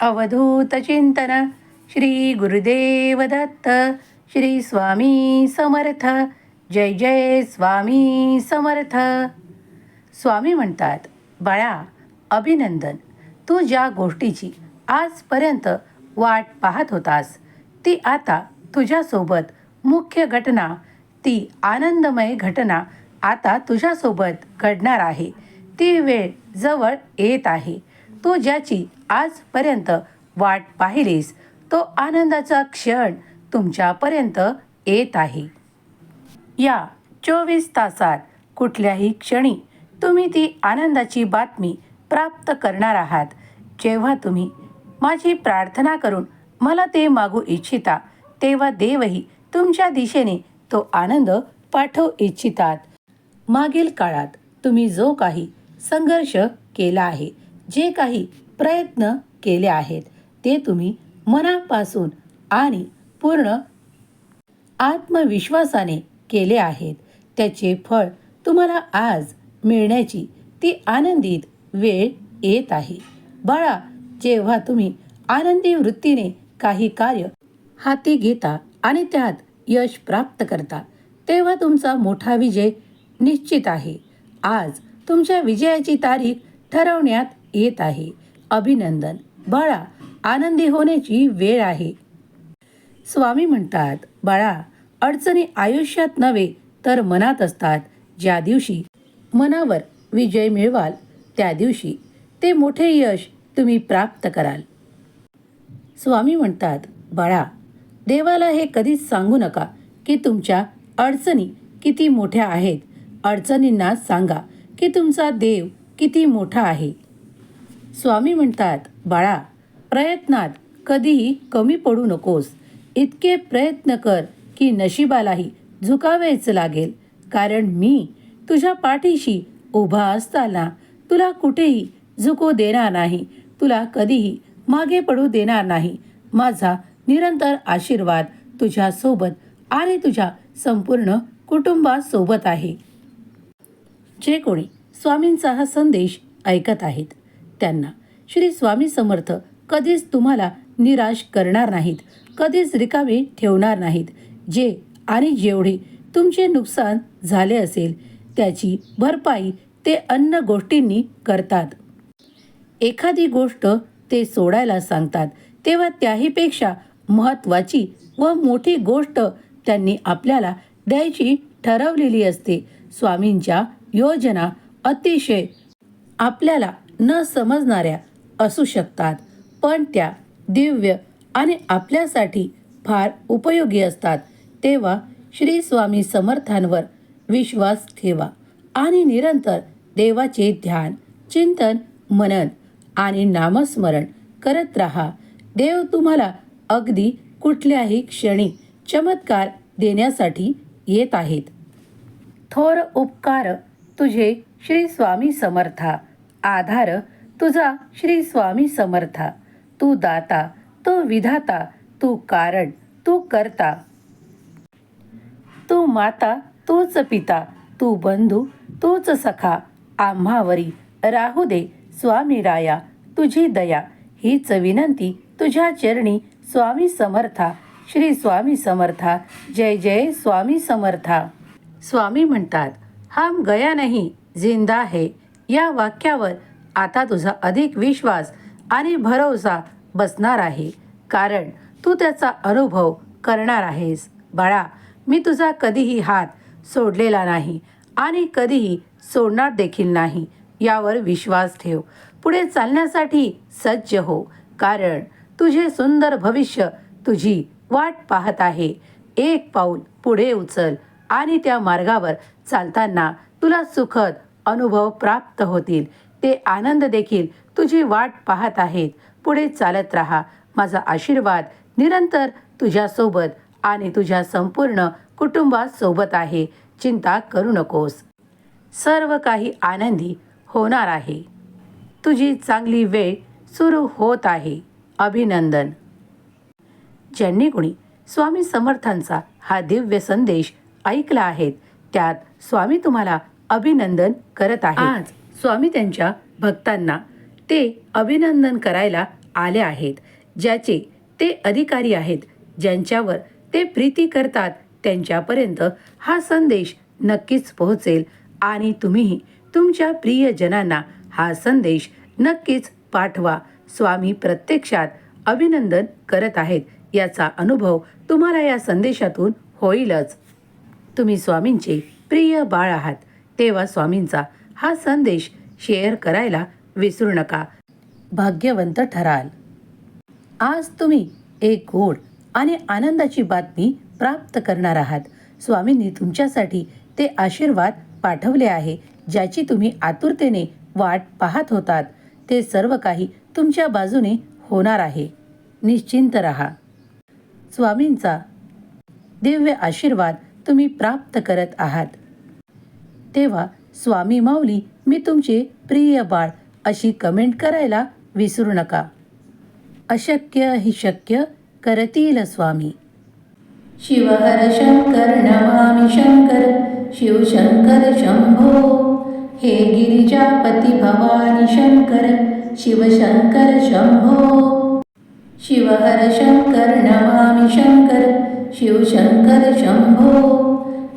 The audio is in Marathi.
अवधूत चिंतन। श्री गुरुदेव दत्त। श्री स्वामी समर्थ। जय जय स्वामी समर्थ। स्वामी म्हणतात बाळा अभिनंदन. तू ज्या गोष्टीची आजपर्यंत वाट पाहत होतास ती आता तुझ्यासोबत मुख्य घटना ती आनंदमय घटना आता तुझ्यासोबत घडणार आहे. ती वेळ जवळ येत आहे. तू ज्याची आजपर्यंत वाट पाहिलीस तो आनंदाचा क्षण तुमच्यापर्यंत येत आहे. या चोवीस तासात कुठल्याही क्षणी तुम्ही ती आनंदाची बातमी प्राप्त करणार आहात. जेव्हा तुम्ही माझी प्रार्थना करून मला ते मागू इच्छिता तेव्हा देवही तुमच्या दिशेने तो आनंद पाठवू इच्छितात. मागील काळात तुम्ही जो काही संघर्ष केला आहे जे काही प्रयत्न केले आहेत. ते तुम्ही मनापासून आणि पूर्ण आत्मविश्वासाने केले आहेत. त्याचे फळ तुम्हाला आज मिळण्याची ती आनंदित वेळ येत आहे. बाळा जेव्हा तुम्ही आनंदी वृत्तीने काही कार्य हाती घेता आणि त्यात यश प्राप्त करता तेव्हा तुमचा मोठा विजय निश्चित आहे. आज तुमच्या विजयाची तारीख ठरवण्यात येत आहे. अभिनंदन. बाळा आनंदी होण्याची वेळ आहे. स्वामी म्हणतात बाळा अडचणी आयुष्यात नव्हे तर मनात असतात. ज्या दिवशी मनावर विजय मिळवाल त्या दिवशी ते मोठे यश तुम्ही प्राप्त कराल. स्वामी म्हणतात बाळा देवाला हे कधीच सांगू नका की तुमच्या अडचणी किती मोठ्या आहेत. अडचणींना सांगा की तुमचा देव किती मोठा आहे. स्वामी म्हणतात बाळा प्रयत्नात कधीही कमी पडू नकोस. इतके प्रयत्न कर की नशिबालाही झुकावेच लागेल. कारण मी तुझ्या पाठीशी उभा असताना तुला कुठेही झुकू देणार नाही. तुला कधीही मागे पडू देणार नाही. माझा निरंतर आशीर्वाद तुझ्यासोबत आणि तुझ्या संपूर्ण कुटुंबासोबत आहे. जे कोणी स्वामींचा हा संदेश ऐकत आहेत. त्यांना. श्री स्वामी समर्थ कधीच तुम्हाला निराश करणार नाहीत. कधीच रिकामे ठेवणार नाहीत. जे आणि जेवढे तुमचे नुकसान झाले असेल त्याची भरपाई ते अन्न गोष्टींनी करतात. एखादी गोष्ट ते सोडायला सांगतात तेव्हा त्याहीपेक्षा महत्त्वाची व मोठी गोष्ट त्यांनी आपल्याला द्यायची ठरवलेली असते. स्वामींच्या योजना अतिशय आपल्याला न समजणाऱ्या असू शकतात पण त्या दिव्य आणि आपल्यासाठी फार उपयोगी असतात. तेव्हा श्री स्वामी समर्थांवर विश्वास ठेवा आणि निरंतर देवाचे ध्यान चिंतन मनन आणि नामस्मरण करत राहा. देव तुम्हाला अगदी कुठल्याही क्षणी चमत्कार देण्यासाठी येत आहेत. थोर उपकार तुझे श्री स्वामी समर्था. आधार तुझा श्री स्वामी समर्था. तू दाता तो विधाता तू कारण तू करता. तू माता तूच पिता तू बंधू तूच सखा. आम्हावरी राहू दे स्वामी राया तुझी दया. हीच विनंती तुझ्या चरणी स्वामी समर्था. श्री स्वामी समर्था जय जय स्वामी समर्था. स्वामी म्हणतात हम गया नाही जिंदा है. या वाक्यावर आता तुझा अधिक विश्वास आणि भरोसा बसणार आहे. कारण तू त्याचा अनुभव करणार आहेस. बाळा मी तुझा कधीही हात सोडलेला नाही आणि कधीही सोडणार देखील नाही. यावर विश्वास ठेव. पुढे चालण्यासाठी सज्ज हो. कारण तुझे सुंदर भविष्य तुझी वाट पाहत आहे. एक पाऊल पुढे उचल आणि त्या मार्गावर चालताना तुला सुखद अनुभव प्राप्त होतील. ते आनंद देखील तुझी वाट पाहत आहेत. पुढे चालत राहा. माझा आशीर्वाद निरंतर तुझ्यासोबत आणि तुझ्या संपूर्ण कुटुंबासोबत आहे. चिंता करू नकोस. सर्व काही आनंदी होणार आहे. तुझी चांगली वेळ सुरू होत आहे. अभिनंदन. ज्यांनी कुणी स्वामी समर्थांचा हा दिव्य संदेश ऐकला आहे त्यात स्वामी तुम्हाला अभिनंदन करत आहे आज स्वामी त्यांच्या भक्तांना ते अभिनंदन करायला आले आहेत. ज्याचे ते अधिकारी आहेत ज्यांच्यावर ते प्रीती करतात त्यांच्यापर्यंत हा संदेश नक्कीच पोहोचेल आणि तुम्हीही तुमच्या प्रियजनांना हा संदेश नक्कीच पाठवा. स्वामी प्रत्यक्षात अभिनंदन करत आहेत. याचा अनुभव तुम्हाला या संदेशातून होईलच. तुम्ही स्वामींचे प्रिय बाळ आहात. तेव्हा स्वामींचा हा संदेश शेअर करायला विसरू नका. भाग्यवंत ठराल. आज तुम्ही एक गोड आणि आनंदाची बातमी प्राप्त करणार आहात. स्वामींनी तुमच्यासाठी ते आशीर्वाद पाठवले आहे ज्याची तुम्ही आतुरतेने वाट पाहत होतात. ते सर्व काही तुमच्या बाजूने होणार आहे. निश्चिंत रहा. स्वामींचा दिव्य आशीर्वाद तुम्ही प्राप्त करत आहात. तेव्हा स्वामी माऊली मी तुमचे प्रिय बाळ अशी कमेंट करायला विसरू नका. अशक्य हि शक्य करतील स्वामी. शिवहर शंकर नमामि शंकर शिवशंकर शंभो हे गिरिजापती भवानी शंकर शिवशंकर शंभो शिवहर शंकर नमामि शंकर शिवशंकर शंभो